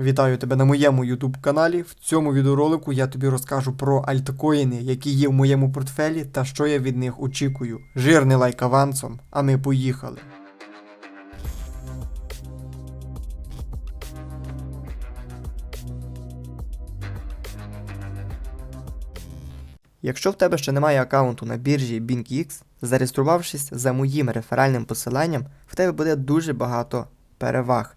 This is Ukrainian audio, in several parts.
Вітаю тебе на моєму YouTube каналі. В цьому відеоролику я тобі розкажу про альткоїни, які є в моєму портфелі та що я від них очікую. Жирний лайк авансом, а ми поїхали. Якщо в тебе ще немає аккаунту на біржі BingX, зареєструвавшись за моїм реферальним посиланням, в тебе буде дуже багато переваг.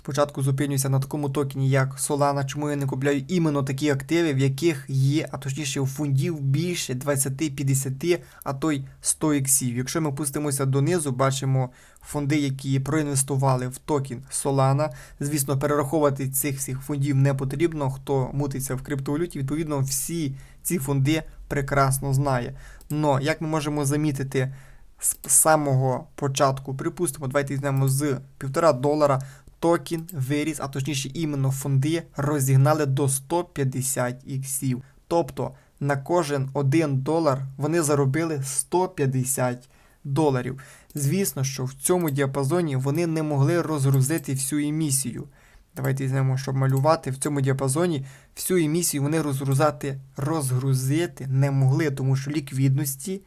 Спочатку зупинюся на такому токені, як Solana, чому я не купляю іменно такі активи, в яких є, а точніше у фондів більше 20, 50, а то й 100 іксів. Якщо ми пустимося донизу, бачимо фонди, які проінвестували в токен Solana. Звісно, перераховувати цих всіх фондів не потрібно. Хто мутиться в криптовалюті, відповідно, всі ці фонди прекрасно знає. Но як ми можемо замітити з самого початку, припустимо, давайте візьмемо з 1,5 долара токен виріс, а точніше іменно фонди розігнали до 150 іксів. Тобто на кожен 1 долар вони заробили 150 доларів. Звісно, що в цьому діапазоні вони не могли розгрузити всю емісію. Давайте візьмемо, щоб малювати в цьому діапазоні всю емісію вони розгрузати, розгрузити не могли, тому що ліквідності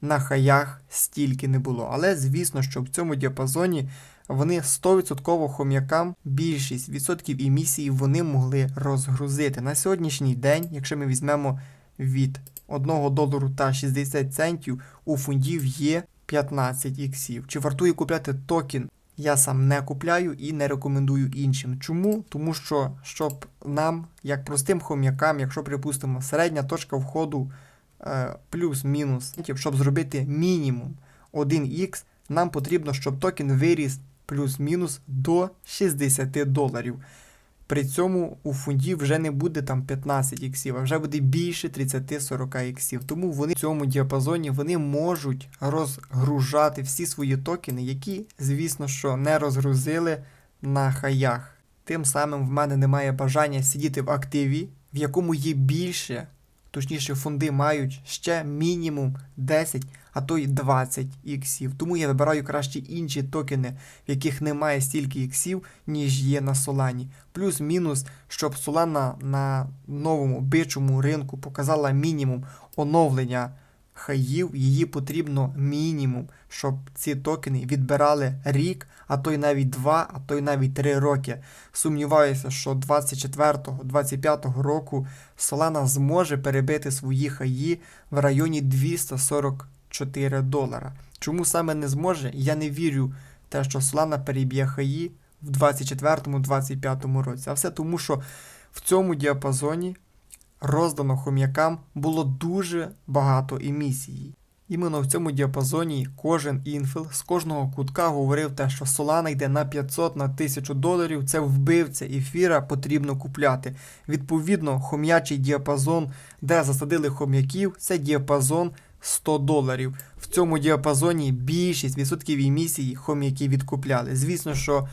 на хаях стільки не було. Але звісно, що в цьому діапазоні вони 100% хом'якам більшість відсотків емісії вони могли розгрузити. На сьогоднішній день, якщо ми візьмемо від 1 долару та 60 центів, у фондів є 15 іксів. Чи вартує купляти токен? Я сам не купляю і не рекомендую іншим. Чому? Тому що, щоб нам, як простим хом'якам, якщо припустимо, середня точка входу е, плюс-мінус, щоб зробити мінімум 1х, нам потрібно, щоб токен виріс плюс-мінус до 60 доларів. При цьому у фонді вже не буде там 15 іксів, а вже буде більше 30-40 іксів. Тому вони в цьому діапазоні вони можуть розгружати всі свої токени, які, звісно, що не розгрузили на хаях. Тим самим в мене немає бажання сидіти в активі, в якому є більше, точніше, фонди мають ще мінімум 10 а то й 20 іксів. Тому я вибираю краще інші токени, в яких немає стільки іксів, ніж є на Солані. Плюс-мінус, щоб Solana на новому бичому ринку показала мінімум оновлення хаїв, її потрібно мінімум, щоб ці токени відбирали рік, а то й навіть 2, а то й навіть 3 роки. Сумніваюся, що 24-25 року Solana зможе перебити свої хаї в районі 240 4 долара. Чому саме не зможе? Я не вірю те, що Solana переб'є хаї в 24-25 році. А все тому, що в цьому діапазоні роздано хом'якам було дуже багато емісії. Іменно в цьому діапазоні кожен інфіл з кожного кутка говорив те, що Solana йде на 500 на 1000 доларів, це вбивця ефіра потрібно купляти. Відповідно, хом'ячий діапазон, де засадили хом'яків, це діапазон 100 доларів. В цьому діапазоні більшість відсотків емісії хом'яки відкупляли. Звісно, що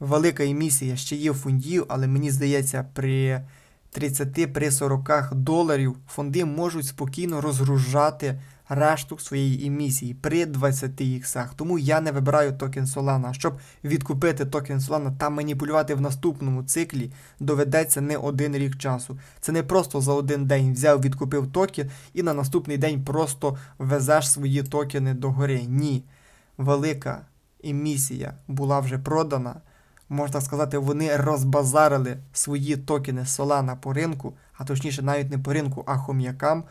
велика емісія ще є в фондів, але мені здається, при 30 при 40 доларів фонди можуть спокійно розгружати решту своєї емісії при 20 іксах. Тому я не вибираю токен Solana. Щоб відкупити токен Solana та маніпулювати в наступному циклі, доведеться не один рік часу. Це не просто за один день взяв, відкупив токен і на наступний день просто везеш свої токени до гори. Ні. Велика емісія була вже продана. Можна сказати, вони розбазарили свої токени Solana по ринку, а точніше навіть не по ринку, а хом'якам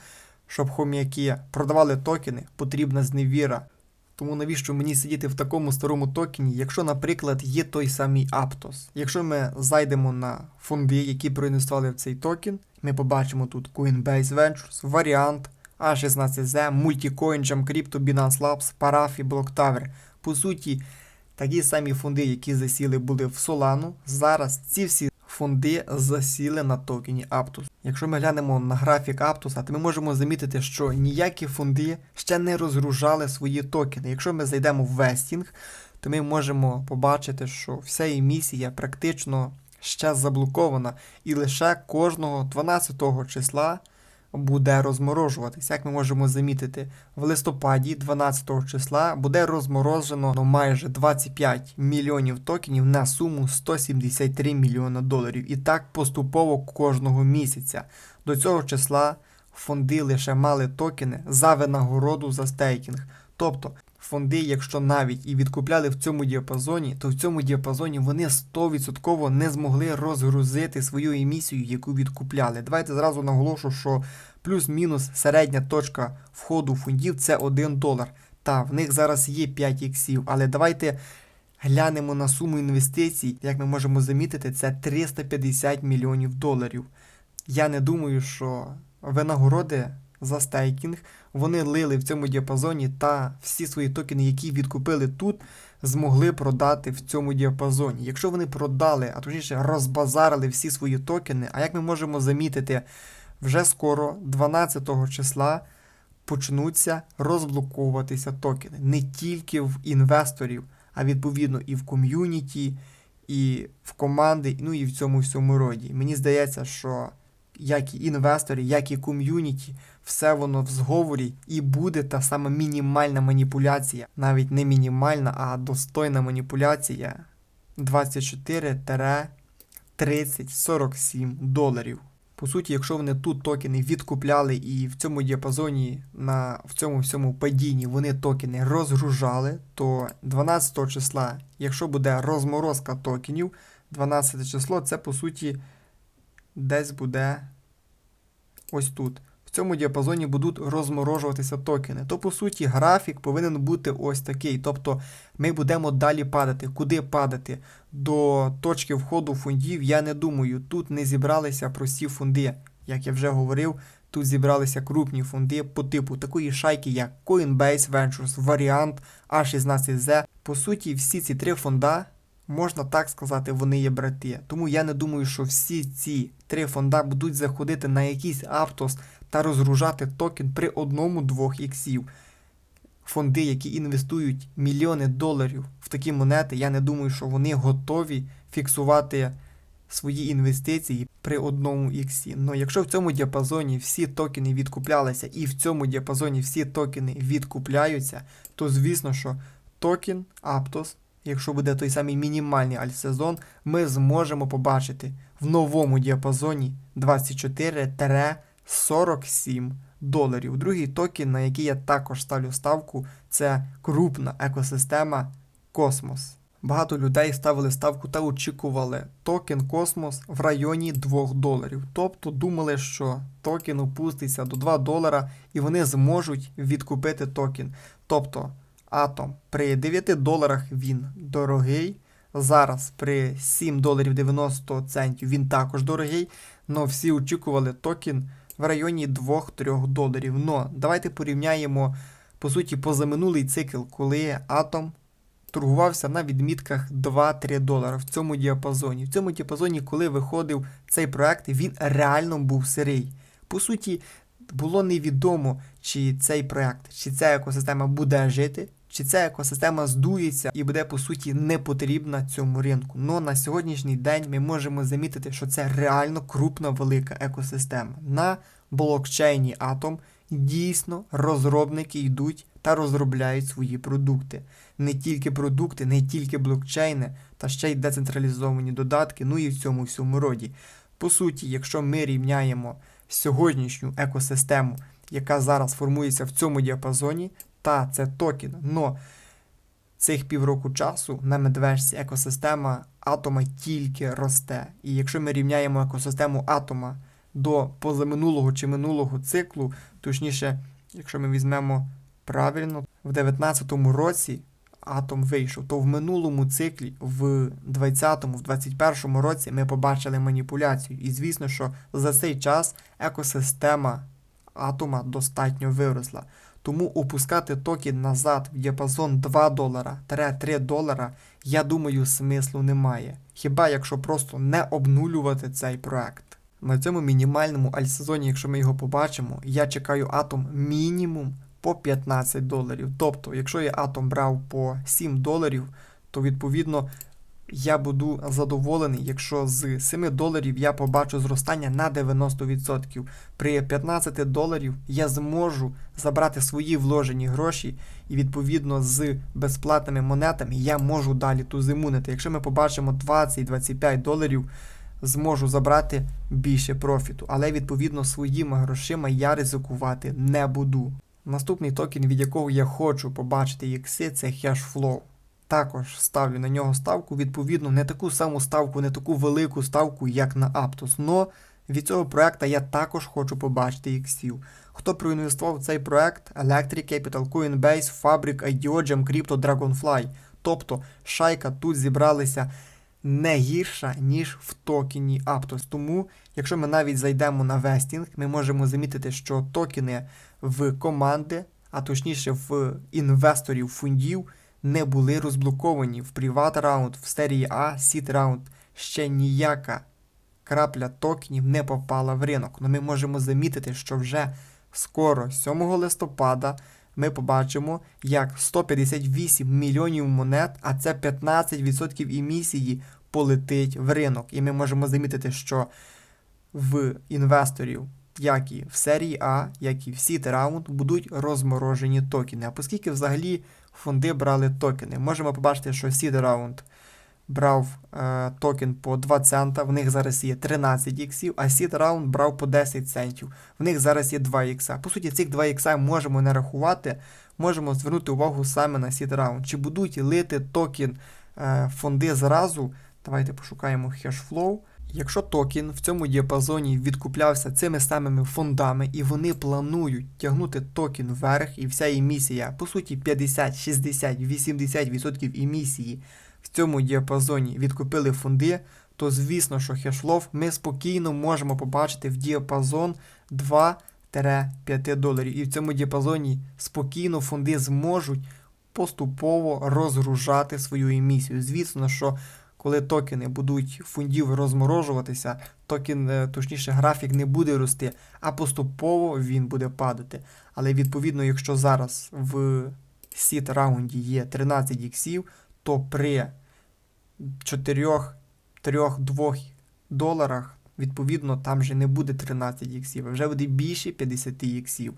щоб хом'яки продавали токени, потрібна зневіра. Тому навіщо мені сидіти в такому старому токені, якщо, наприклад, є той самий Aptos. Якщо ми зайдемо на фонди, які проінвестували в цей токен, ми побачимо тут Coinbase Ventures, варіант A16Z, Multicoin, Jamcrypto, Binance Labs, Parafi, BlockTower. По суті, такі самі фонди, які засіли були в Solana, зараз ці всі фонди засіли на токені Aptos. Якщо ми глянемо на графік Аптуса, то ми можемо замітити, що ніякі фонди ще не розгружали свої токени. Якщо ми зайдемо в вестінг, то ми можемо побачити, що вся емісія практично ще заблокована, і лише кожного 12 числа буде розморожуватись. Як ми можемо замітити, в листопаді 12 числа буде розморожено ну, майже 25 мільйонів токенів на суму 173 мільйона доларів. І так поступово кожного місяця. До цього числа фонди лише мали токени за винагороду за стейкінг. Тобто фонди, якщо навіть і відкупляли в цьому діапазоні, то в цьому діапазоні вони 100% не змогли розгрузити свою емісію, яку відкупляли. Давайте зразу наголошу, що плюс-мінус середня точка входу фондів це 1 долар. Та в них зараз є 5 іксів, але давайте глянемо на суму інвестицій. Як ми можемо замітити, це 350 мільйонів доларів. Я не думаю, що винагороди за стейкінг вони лили в цьому діапазоні та всі свої токени, які відкупили тут, змогли продати в цьому діапазоні. Якщо вони продали, а точніше розбазарили всі свої токени, а як ми можемо замітити, вже скоро, 12 числа, почнуться розблоковуватися токени не тільки в інвесторів, а відповідно і в ком'юніті, і в команди, ну і в цьому всьому роді. Мені здається, що як і інвестори, як і ком'юніті, все воно в зговорі і буде та сама мінімальна маніпуляція, навіть не мінімальна, а достойна маніпуляція 24-30-47 доларів. По суті, якщо вони тут токени відкупляли і в цьому діапазоні на в цьому всьому падінні вони токени розгружали, то 12 числа, якщо буде розморозка токенів, 12 число це по суті десь буде ось тут. В цьому діапазоні будуть розморожуватися токени. То, по суті, графік повинен бути ось такий. Тобто ми будемо далі падати. Куди падати? До точки входу фондів, я не думаю. Тут не зібралися прості фонди. Як я вже говорив, тут зібралися крупні фонди по типу такої шайки, як Coinbase Ventures, Variant, A16Z. По суті, всі ці три фонда Можна так сказати, вони є брати. Тому я не думаю, що всі ці три фонда будуть заходити на якийсь Аптос та розгружати токен при одному-двох іксів. Фонди, які інвестують мільйони доларів в такі монети, я не думаю, що вони готові фіксувати свої інвестиції при одному іксі. Ну якщо в цьому діапазоні всі токени відкуплялися і в цьому діапазоні всі токени відкупляються, то звісно, що токен Aptos якщо буде той самий мінімальний альтсезон, ми зможемо побачити в новому діапазоні 24-47 доларів. Другий токен, на який я також ставлю ставку, це крупна екосистема Космос. Багато людей ставили ставку та очікували токен Космос в районі 2 доларів. Тобто думали, що токен опуститься до 2 долара і вони зможуть відкупити токен. Тобто атом. При 9 доларах він дорогий. Зараз при 7 доларів 90 центів він також дорогий. Но всі очікували токен в районі 2-3 доларів. Но давайте порівняємо, по суті, позаминулий цикл, коли атом торгувався на відмітках 2-3 долари в цьому діапазоні. В цьому діапазоні, коли виходив цей проект, він реально був сирий. По суті, було невідомо, чи цей проект, чи ця екосистема буде жити, чи ця екосистема здується і буде по суті не потрібна цьому ринку. Но на сьогоднішній день ми можемо замітити, що це реально крупна велика екосистема. На блокчейні Atom дійсно розробники йдуть та розробляють свої продукти. Не тільки продукти, не тільки блокчейни, та ще й децентралізовані додатки, ну і в цьому всьому роді. По суті, якщо ми рівняємо сьогоднішню екосистему, яка зараз формується в цьому діапазоні, та це токен. Но цих півроку часу на медвежці екосистема атома тільки росте. І якщо ми рівняємо екосистему атома до позаминулого чи минулого циклу, точніше, якщо ми візьмемо правильно, в 2019 році атом вийшов, то в минулому циклі, в 2020-му, в 2021 році ми побачили маніпуляцію. І звісно, що за цей час екосистема атома достатньо виросла. Тому опускати токен назад в діапазон 2 долара 3 долара, я думаю, смислу немає. Хіба якщо просто не обнулювати цей проект. На цьому мінімальному альтсезоні, якщо ми його побачимо, я чекаю атом мінімум по 15 доларів. Тобто, якщо я атом брав по 7 доларів, то відповідно я буду задоволений, якщо з 7 доларів я побачу зростання на 90%. При 15 доларів я зможу забрати свої вложені гроші, і відповідно з безплатними монетами я можу далі тузимунити. Якщо ми побачимо 20-25 доларів, зможу забрати більше профіту. Але відповідно своїми грошима я ризикувати не буду. Наступний токен, від якого я хочу побачити ікси, це Hashflow. Також ставлю на нього ставку, відповідно, не таку саму ставку, не таку велику ставку, як на Aptos. Но від цього проекту я також хочу побачити іксів. Хто проінвестував цей проект? Electric Capital, Coinbase, Fabric, IDO, Crypto, Dragonfly. Тобто шайка тут зібралися не гірша, ніж в токені Aptos. Тому, якщо ми навіть зайдемо на вестінг, ми можемо замітити, що токени в команди, а точніше в інвесторів фондів, не були розблоковані в приват раунд, в серії А, сіт раунд. Ще ніяка крапля токенів не попала в ринок. Но ми можемо замітити, що вже скоро, 7 листопада, ми побачимо, як 158 мільйонів монет, а це 15% емісії, полетить в ринок. І ми можемо замітити, що в інвесторів, як і в серії А, як і в Seed Round, будуть розморожені токени. А оскільки взагалі фонди брали токени, можемо побачити, що Seed Round брав е, токен по 2 цента, в них зараз є 13 іксів, а Seed Round брав по 10 центів. В них зараз є 2 ікса. По суті, цих 2 ікса можемо не рахувати, можемо звернути увагу саме на Seed Round. Чи будуть лити токен е, фонди зразу? Давайте пошукаємо хешфлоу. Якщо токен в цьому діапазоні відкуплявся цими самими фондами, і вони планують тягнути токен вверх, і вся емісія, по суті, 50, 60, 80% емісії в цьому діапазоні відкупили фонди, то звісно, що хешлов ми спокійно можемо побачити в діапазон 2-5 доларів. І в цьому діапазоні спокійно фонди зможуть поступово розгружати свою емісію. Звісно, що коли токени будуть фондів розморожуватися, токен, е, точніше, графік не буде рости, а поступово він буде падати. Але відповідно, якщо зараз в сіт раунді є 13 іксів, то при 4, 3, 2 доларах, відповідно, там вже не буде 13 іксів, а вже буде більше 50 іксів.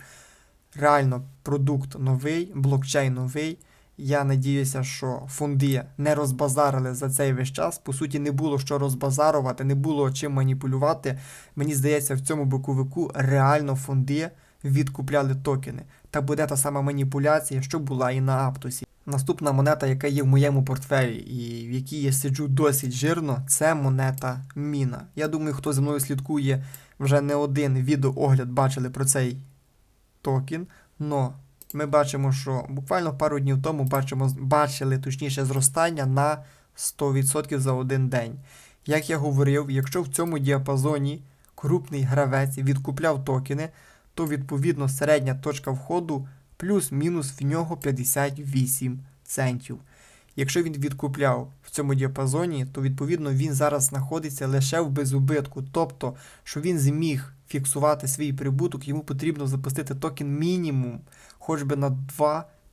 Реально, продукт новий, блокчейн новий. Я надіюся, що фонди не розбазарили за цей весь час. По суті, не було що розбазарувати, не було чим маніпулювати. Мені здається, в цьому боковику реально фонди відкупляли токени. Та буде та сама маніпуляція, що була і на Аптосі. Наступна монета, яка є в моєму портфелі, і в якій я сиджу досить жирно, це монета Міна. Я думаю, хто за мною слідкує, вже не один відеоогляд бачили про цей токен. Но ми бачимо, що буквально пару днів тому бачимо, бачили точніше зростання на 100% за один день. Як я говорив, якщо в цьому діапазоні крупний гравець відкупляв токени, то відповідно середня точка входу плюс-мінус в нього 58 центів. Якщо він відкупляв в цьому діапазоні, то відповідно він зараз знаходиться лише в безубитку. Тобто, що він зміг фіксувати свій прибуток, йому потрібно запустити токен мінімум, хоч би на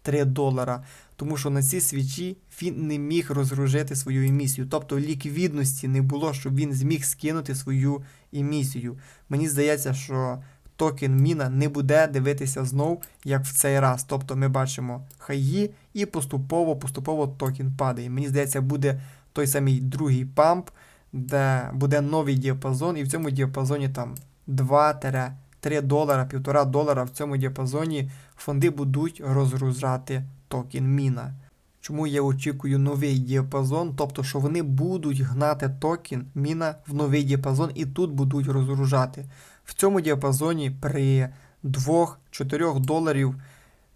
2-3 долара. Тому що на ці свічі він не міг розгружити свою емісію. Тобто ліквідності не було, щоб він зміг скинути свою емісію. Мені здається, що токен міна не буде дивитися знов, як в цей раз. Тобто ми бачимо хаї і поступово-поступово токен падає. Мені здається, буде той самий другий памп, де буде новий діапазон, і в цьому діапазоні там 2-3 долара, 1,5 долара в цьому діапазоні фонди будуть розгружати токен міна. Чому я очікую новий діапазон, тобто, що вони будуть гнати токен міна в новий діапазон і тут будуть розгружати. В цьому діапазоні при 2-4 доларів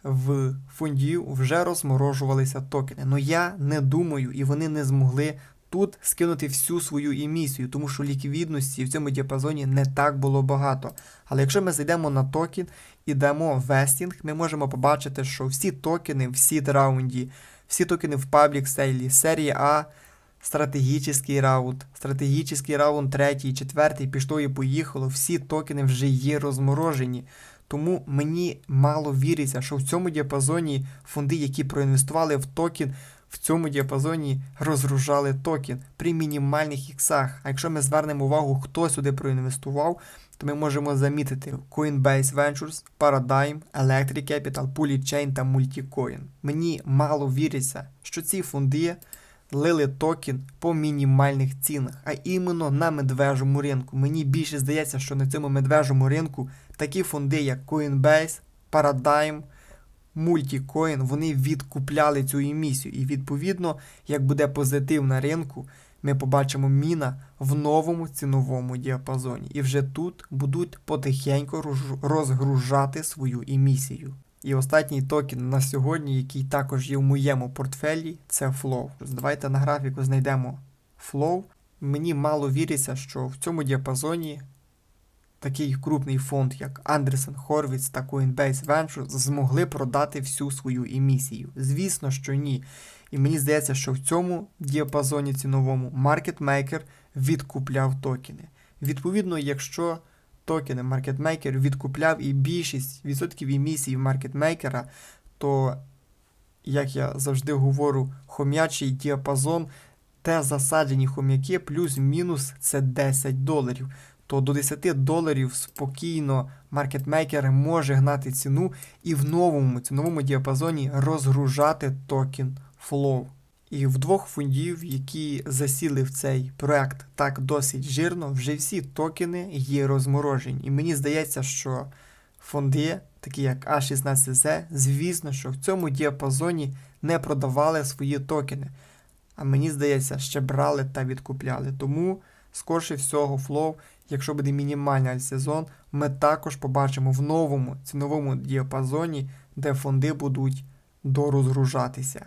в фондів вже розморожувалися токени. Но я не думаю, і вони не змогли тут скинути всю свою емісію, тому що ліквідності в цьому діапазоні не так було багато. Але якщо ми зайдемо на токен і дамо вестінг, ми можемо побачити, що всі токени в сід раунді, всі токени в паблік сейлі, серії А, стратегічний раунд, стратегічний раунд третій, четвертий, пішло і поїхало. Всі токени вже є розморожені. Тому мені мало віриться, що в цьому діапазоні фонди, які проінвестували в токен, в цьому діапазоні розгружали токен при мінімальних іксах. А якщо ми звернемо увагу, хто сюди проінвестував, то ми можемо замітити Coinbase Ventures, Paradigm, Electric Capital, Polychain та Multicoin. Мені мало віриться, що ці фонди лили токен по мінімальних цінах, а іменно на медвежому ринку. Мені більше здається, що на цьому медвежому ринку такі фонди, як Coinbase, Paradigm, Multicoin, вони відкупляли цю емісію. І відповідно, як буде позитив на ринку, ми побачимо міна в новому ціновому діапазоні. І вже тут будуть потихеньку розгружати свою емісію. І останній токен на сьогодні, який також є в моєму портфелі, це Flow. Давайте на графіку знайдемо Flow. Мені мало віриться, що в цьому діапазоні такий крупний фонд, як Anderson Horowitz та Coinbase Ventures, змогли продати всю свою емісію. Звісно, що ні. І мені здається, що в цьому діапазоні ціновому маркетмейкер відкупляв токени. Відповідно, якщо токени маркетмейкер відкупляв і більшість відсотків емісії маркетмейкера, то, як я завжди говорю, хом'ячий діапазон, те засаджені хом'яки плюс-мінус це 10 доларів. То до 10 доларів спокійно маркетмейкер може гнати ціну і в новому ціновому діапазоні розгружати токен Flow. І в двох фондів, які засіли в цей проект так досить жирно, вже всі токени є розморожені. І мені здається, що фонди, такі як A16Z, звісно, що в цьому діапазоні не продавали свої токени. А мені здається, ще брали та відкупляли. Тому, скорше всього, Flow, якщо буде мінімальний сезон, ми також побачимо в новому ціновому діапазоні, де фонди будуть дорозгружатися.